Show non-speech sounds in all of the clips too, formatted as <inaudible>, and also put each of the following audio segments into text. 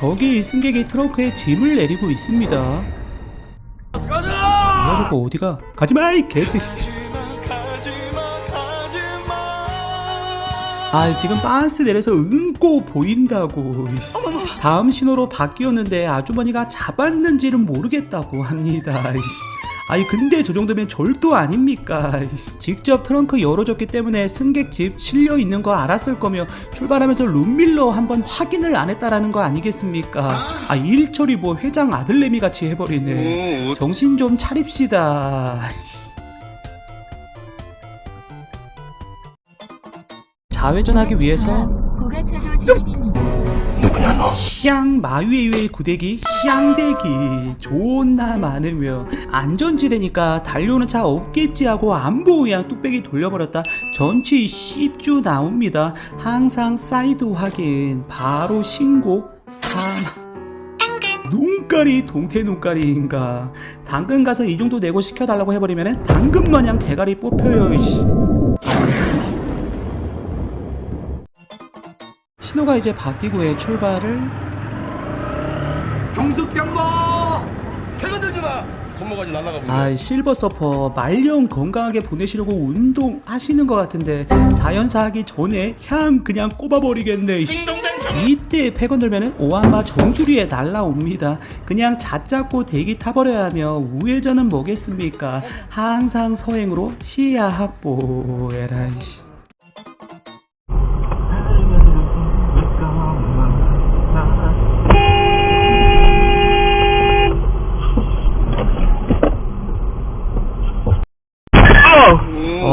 저기 승객이 트렁크에 짐을 내리고 있습니다. 가자! 저거 어디가? 가지마 이 개새끼. 아 지금 빤스 내려서 응고 보인다고. 다음 신호로 바뀌었는데 아주머니가 잡았는지는 모르겠다고 합니다. 아니 근데 저 정도면 절도 아닙니까? <laughs> 직접 트렁크 열어줬기 때문에 승객 집 실려 있는 거 알았을 거며 출발하면서 룸밀러 한번 확인을 안 했다라는 거 아니겠습니까? 아 일처리 뭐 회장 아들내미 같이 해버리네. 정신 좀 차립시다. 자회전하기 위해서 고가차도 진입입니다. 시앙 마유에유의 구대기 시앙대기. 존나 많으며 안전지대니까 달려오는 차 없겠지 하고 안 보고 그냥 뚝배기 돌려버렸다. 전치 10주 나옵니다. 항상 사이드 확인. 바로 신고 사망. 눈깔이 동태 눈깔이인가? 당근 가서 이 정도 내고 시켜달라고 해버리면 당근 마냥 대가리 뽑혀요 이씨 신호가 이제 바뀌고 해 출발을. 경숙병보 태건 들지 마! 손모가지 날라가 보네. 아 실버 서퍼 말년 건강하게 보내시려고 운동 하시는 것 같은데 자연사 하기 전에 향 그냥 꼽아버리겠네 씨. 이때 패건 들면은 오한마 정수리에 날라옵니다. 그냥 자잡고 대기 타버려야 하며 우회전은 뭐겠습니까? 항상 서행으로 시야 확보 에라이 씨.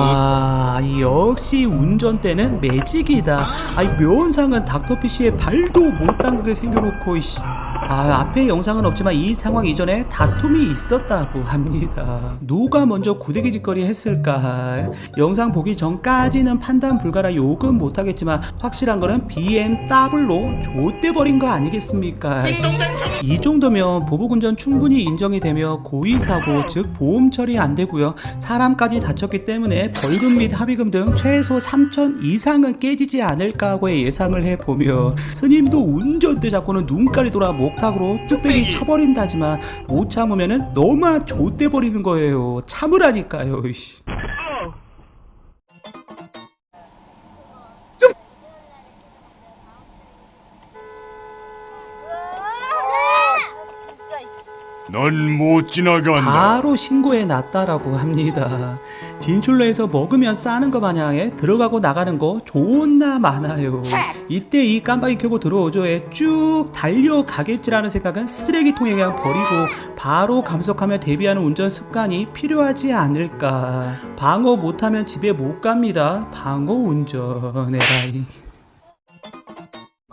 와 역시 운전대는 매직이다. 아이 면상은 닥터피쉬의 발도 못 담그게 생겨놓고 이씨 아 앞에 영상은 없지만 이 상황 이전에 다툼이 있었다고 합니다. 누가 먼저 구대기 짓거리 했을까 영상 보기 전까지는 판단 불가라 욕은 못하겠지만 확실한 거는 BMW로 좆대버린 거 아니겠습니까? 이 정도면 보복운전 충분히 인정이 되며 고의사고 즉 보험 처리 안 되고요. 사람까지 다쳤기 때문에 벌금 및 합의금 등 최소 3천 이상은 깨지지 않을까 하고의 예상을 해보며 스님도 운전대 잡고는 눈깔이 돌아 목 탁으로 뚝배기 쳐버린다지만 못 참으면은 너무 좆대버리는 거예요 참으라니까요 이씨. 넌 못 지나간다 바로 신고해 놨다라고 합니다. 진출로에서 먹으면 싸는 거 마냥에 들어가고 나가는 거 존나 많아요. 이때 이 깜빡이 켜고 들어오죠에 쭉 달려가겠지라는 생각은 쓰레기통에 그냥 버리고 바로 감속하며 대비하는 운전 습관이 필요하지 않을까. 방어 못하면 집에 못 갑니다. 방어 운전 에라이.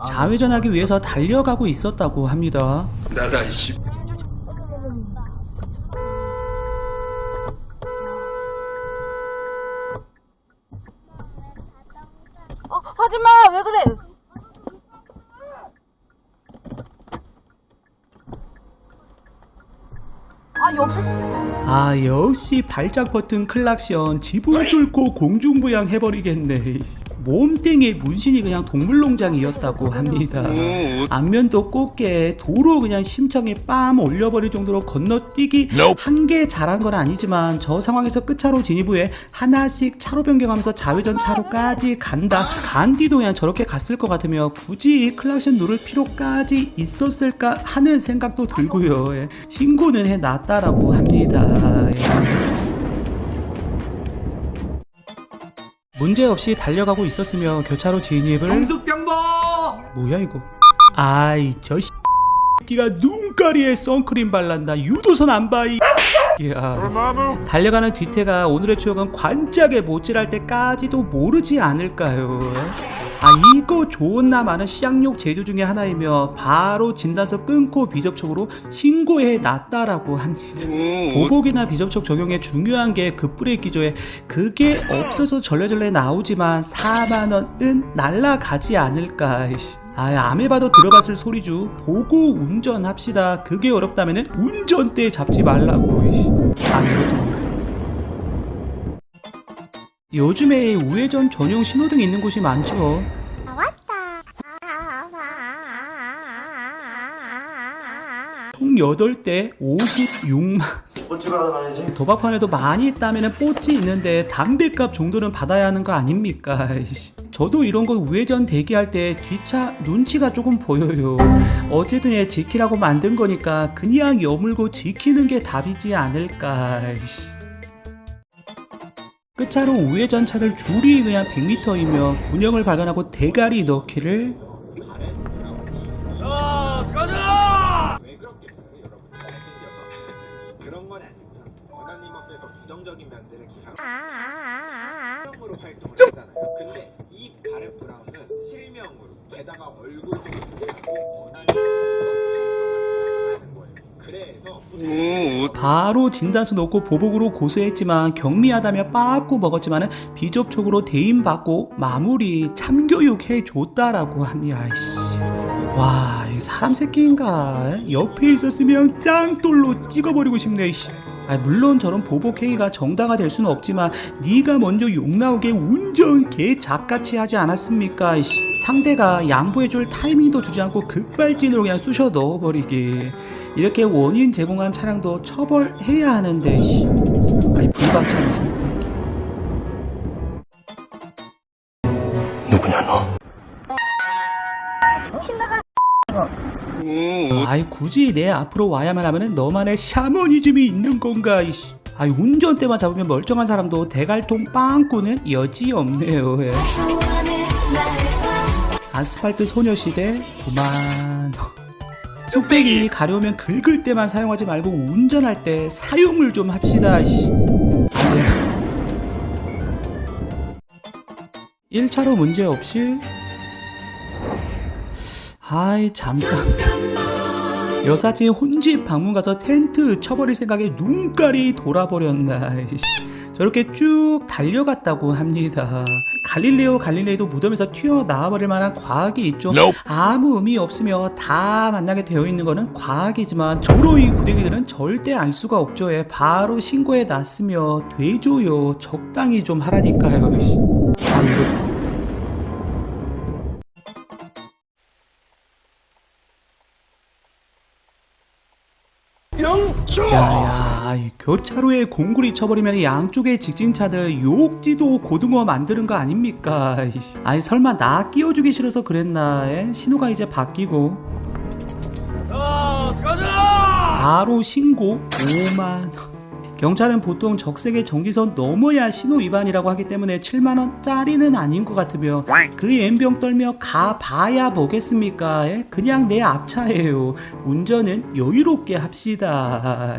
자회전하기 위해서 달려가고 있었다고 합니다. 나다 이씨 하지마! 왜 그래? 아, 옆에. 아 역시 발작 버튼 클락션. 지붕 뚫고 공중부양 해버리겠네. 몸땡에 문신이 그냥 동물농장이었다고 합니다. 안면도 꽃게 도로 그냥 심청에 빰 올려버릴 정도로 건너뛰기 한 개 잘한 건 아니지만 저 상황에서 끝차로 진입 후에 하나씩 차로 변경하면서 자회전 차로까지 간다. 간 뒤도 그냥 저렇게 갔을 것 같으며 굳이 클락션 누를 필요까지 있었을까 하는 생각도 들고요. 예. 신고는 해놨다라고 합니다. 예. 문제없이 달려가고 있었으며 교차로 진입을 경숙병보! 뭐야 이거? 아이 저 새끼가 눈가리에 선크림 발란다 유도선 안봐이 야 달려가는 뒤태가 오늘의 추억은 관짝에 못질할 때까지도 모르지 않을까요 아 이거 좋은 나 많은 시약용 제조 중에 하나이며 바로 진단서 끊고 비접촉으로 신고해 놨다라고 합니다 보복이나 비접촉 적용에 중요한 게 급브레이크 기조에 그게 없어서 절레절레 나오지만 4만 원은 날라가지 않을까. 이씨. 아, 아메바도 들어봤을 소리주. 보고 운전합시다. 그게 어렵다면은 운전대 잡지 말라고. 이씨. 요즘에 우회전 전용 신호등 있는 곳이 많죠. 총 8대 56만 꽃집 하러 가야지. 도박판에도 많이 있다면 뽀찌 있는데 담배값 정도는 받아야 하는 거 아닙니까? 저도 이런 거 우회전 대기할 때 뒷차 눈치가 조금 보여요. 어쨌든 얘 지키라고 만든 거니까 그냥 여물고 지키는 게 답이지 않을까. 끝차로 우회전 차를 줄이 그냥 100m이며 군형을 발견하고 대가리 넣기를 야, 가자! 왜 그렇겠어요, 여러분? 잘생겨서 그런 건 아닙니다. 원하님 앞에서 부정적인 면들을 기하고 실명으로 활동을 하잖아요. 그래서 바로 진단서 놓고 보복으로 고소했지만 경미하다며 빠꾸 먹었지만 비접촉으로 대인받고 마무리 참교육 해 줬다라고 합니다. 와, 이 사람 새끼인가? 옆에 있었으면 짱돌로 찍어버리고 싶네. 씨. 아, 물론 저런 보복 행위가 정당화될 수는 없지만 네가 먼저 욕 나오게 운전 개 작같이 하지 않았습니까? 씨. 상대가 양보해줄 타이밍도 주지 않고 급발진으로 그냥 쑤셔 넣어버리기. 이렇게 원인 제공한 차량도 처벌해야 하는데. 씨. 아니 불박차는 누구냐, 너? 아이 굳이 내 앞으로 와야만 하면은 너만의 샤머니즘이 있는 건가 이씨 아이 운전대만 잡으면 멀쩡한 사람도 대갈통 빵꾸는 여지 없네요 예. 아스팔트 소녀시대 그만. 뚝배기 가려우면 긁을 때만 사용하지 말고 운전할 때 사용을 좀 합시다 아, 1차로 문제 없이. 아이 잠깐. 여사친 혼집 방문 가서 텐트 쳐버릴 생각에 눈깔이 돌아버렸나. 저렇게 쭉 달려갔다고 합니다 갈릴레오 갈릴레이도 무덤에서 튀어나와버릴 만한 과학이 있죠. 아무 의미 없으며 다 만나게 되어 있는 거는 과학이지만 저로이 구댕이들은 절대 알 수가 없죠. 예, 바로 신고해 놨으며 되줘요. 적당히 좀 하라니까요. 아, 이거 교차로에 공구리 쳐버리면 양쪽에 직진차들 욕지도 고등어 만드는 거 아닙니까. 아니 설마 나 끼워주기 싫어서 그랬나 에? 신호가 이제 바뀌고 야! 바로 신고 5만 경찰은 보통 적색의 정지선 넘어야 신호 위반이라고 하기 때문에 7만 원짜리는 아닌 것 같으며 그 연병 떨며 가봐야 뭐겠습니까? 예? 그냥 내 앞차예요. 운전은 여유롭게 합시다.